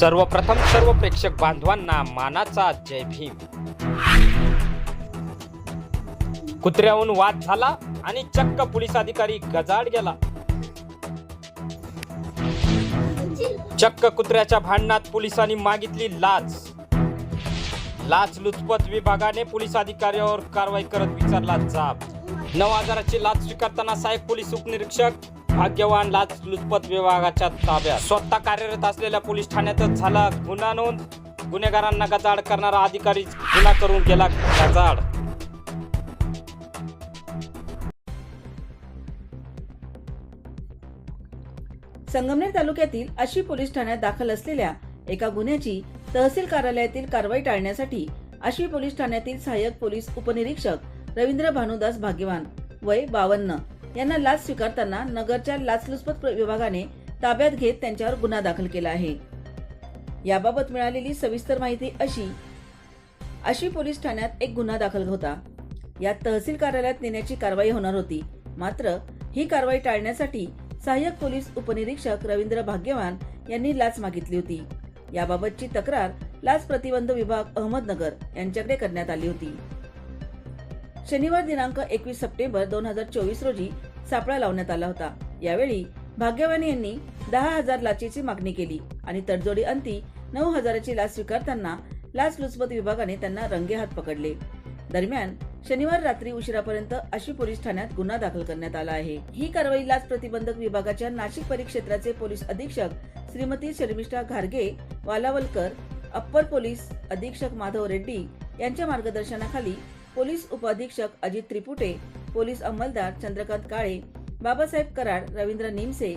सर्वप्रथम सर्व प्रेक्षक बांधवांना मानाचा जय भीम. कुत्र्याहून वाद झाला आणि चक्क पोलीस अधिकारी गजाड गेला. चक्क कुत्र्याच्या भांडणात पोलिसांनी मागितली लाच. लाच लुचपत विभागाने पोलीस अधिकाऱ्यावर कारवाई करत विचारला जाब. नऊ हजाराची लाच स्वीकारताना साहेब पोलीस उपनिरीक्षक भाग्यवान लाच लुचपत विभागाच्या ताब्यात. स्वतः कार्यरत असलेल्या पोलीस ठाण्यातच झाला गुन्हा नोंद. गुन्हेगारांना गजाड करणारा अधिकारी गुन्हा करून गेला गजाड संगमनेर तालुक्यातील अशी पोलीस ठाण्यात दाखल असलेल्या एका गुन्ह्याची तहसील कार्यालयातील कारवाई टाळण्यासाठी अशी पोलीस ठाण्यातील सहाय्यक पोलीस उपनिरीक्षक रवींद्र भानुदास भाग्यवान वय बावन्न यांना लाच स्वीकारताना नगरच्या लाचलुचपत विभागाने ताब्यात घेत त्यांच्यावर गुन्हा दाखल केला आहे. याबाबत मिळालेली सविस्तर माहिती अशी अशी पोलीस ठाण्यात एक गुन्हा दाखल होता. यात तहसील कार्यालयात नेण्याची कारवाई होणार होती. मात्र ही कारवाई टाळण्यासाठी सहाय्यक पोलीस उपनिरीक्षक रवींद्र भाग्यवान यांनी लाच मागितली होती. याबाबतची तक्रार लाच प्रतिबंध विभाग अहमदनगर यांच्याकडे करण्यात आली होती. शनिवार दिनांक एकवीस सप्टेंबर दोन हजार चोवीस रोजी सापळा लावण्यात आला होता. यावेळी भाग्यवानी यांनी दहा हजार लाचेची मागणी केली आणि तडजोडी अंती नऊ हजाराची लाच स्वीकारताना लाच लुचपत विभागाने त्यांना रंगेहात पकडले. दरम्यान शनिवार रात्री उशिरापर्यंत अशी पोलीस ठाण्यात गुन्हा दाखल करण्यात आला आहे. ही कारवाई लाच प्रतिबंधक विभागाच्या नाशिक परिक्षेत्राचे पोलीस अधीक्षक श्रीमती शर्मिष्ठा घारगे वालावलकर अप्पर पोलीस अधीक्षक माधव रेड्डी यांच्या मार्गदर्शनाखाली पोलीस उपअधीक्षक अजित त्रिपुटे पोलीस अंमलदार चंद्रकांत काळे बाबासाहेब कराड रवींद्र निमसे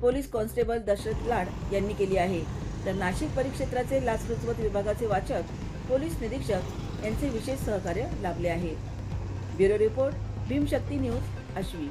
पोलीस कॉन्स्टेबल दशरथ लाड यांनी केली आहे. तर नाशिक परिक्षेत्राचे लाचलुचपत विभागाचे वाचक पोलीस निरीक्षक यांचे विशेष सहकार्य लाभले आहे. Bureau report Bhimshakti news Ashvi.